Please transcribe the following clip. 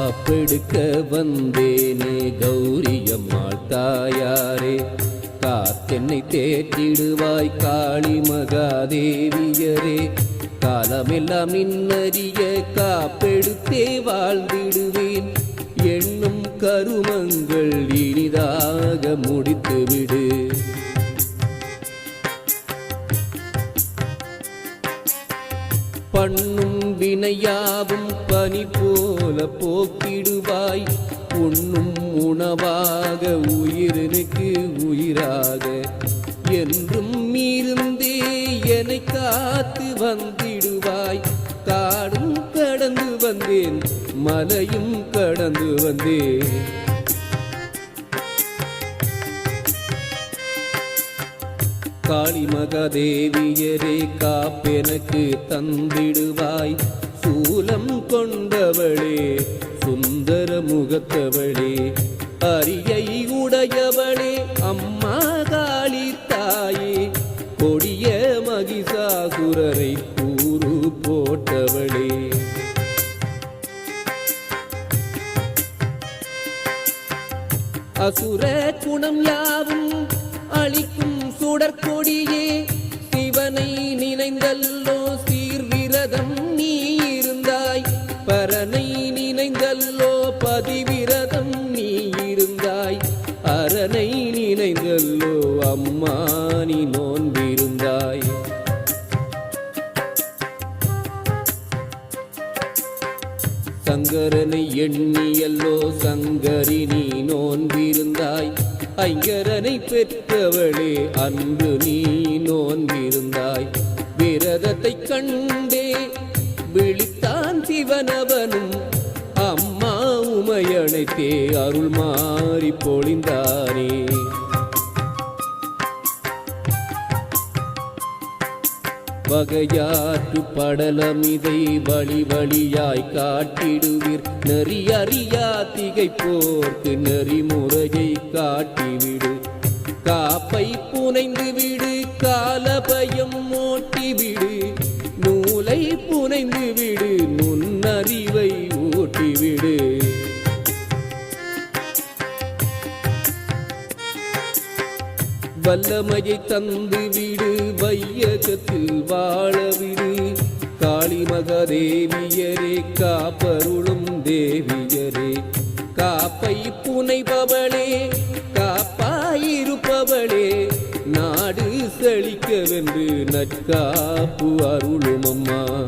காப்பெடுக்க வந்தேனே கௌரியம்மாள் தாயாரே. காத்தென்னை தேற்றிடுவாய் காளி மகாதேவியரே. காலமெல்லாம் நின்னறிய காப்பெடுத்தே வாழ்ந்திடுவேன். எண்ணும் கருமங்கள் இனிதாக முடித்துவிடு. பண்ணு வினையாவும் பனி போல போக்கிடுவாய். உண்ணும் உணவாக உயிரனுக்கு உயிராக. என்றும் இருந்தே என்னை காத்து வந்திடுவாய். காடும் கடந்து வந்தேன் மலையும் கடந்து வந்தேன். காளி மகாதேவியரே காப்பெனக்கு தந்திடுவாய். சூலம் கொண்டவளே சுந்தர முகத்தவளே அரியை உடையவளே அம்மா காளி தாயே கொடிய மகிஷாசுரரை கூறு போட்டவளே. அசுர குணம் யாவும் அளிக்கும் சுடற்கொடியே பதிவிரதம் நீ இருந்தாய். அரணை நினைந்தல்லோ அம்மா நீ நோன்பிருந்தாய். சங்கரனை எண்ணியல்லோ சங்கரி நீ நோன்பிருந்தாய். ஐங்கரனை பெற்றவளே அன்பு நீ நோன்பிருந்தாய். விரதத்தை கண்டே விழித்தான் சிவனவனும் அம்மா உமையணைத்தே அருள் மாறி பொழிந்தானே. வகையாற்று படலமிதை வழி வழியாய் காட்டிடுவீர். நெறி அறியா திகைப்போர்க்கு நெறிமுறையை காட்டிவிடு. காப்பை புனைந்து விடு காலபயம் பயம் நூலை புனைந்து வல்லமையை தந்து விடு வையகத்தில் வாழ விடு. காளி மகாதேவியரே காப்பருளும் தேவியரே. காப்பை புனைபவளே காப்பாயிருப்பவளே. நாடு செழிக்கவென்று நற்காப்பு அருளும் அம்மா.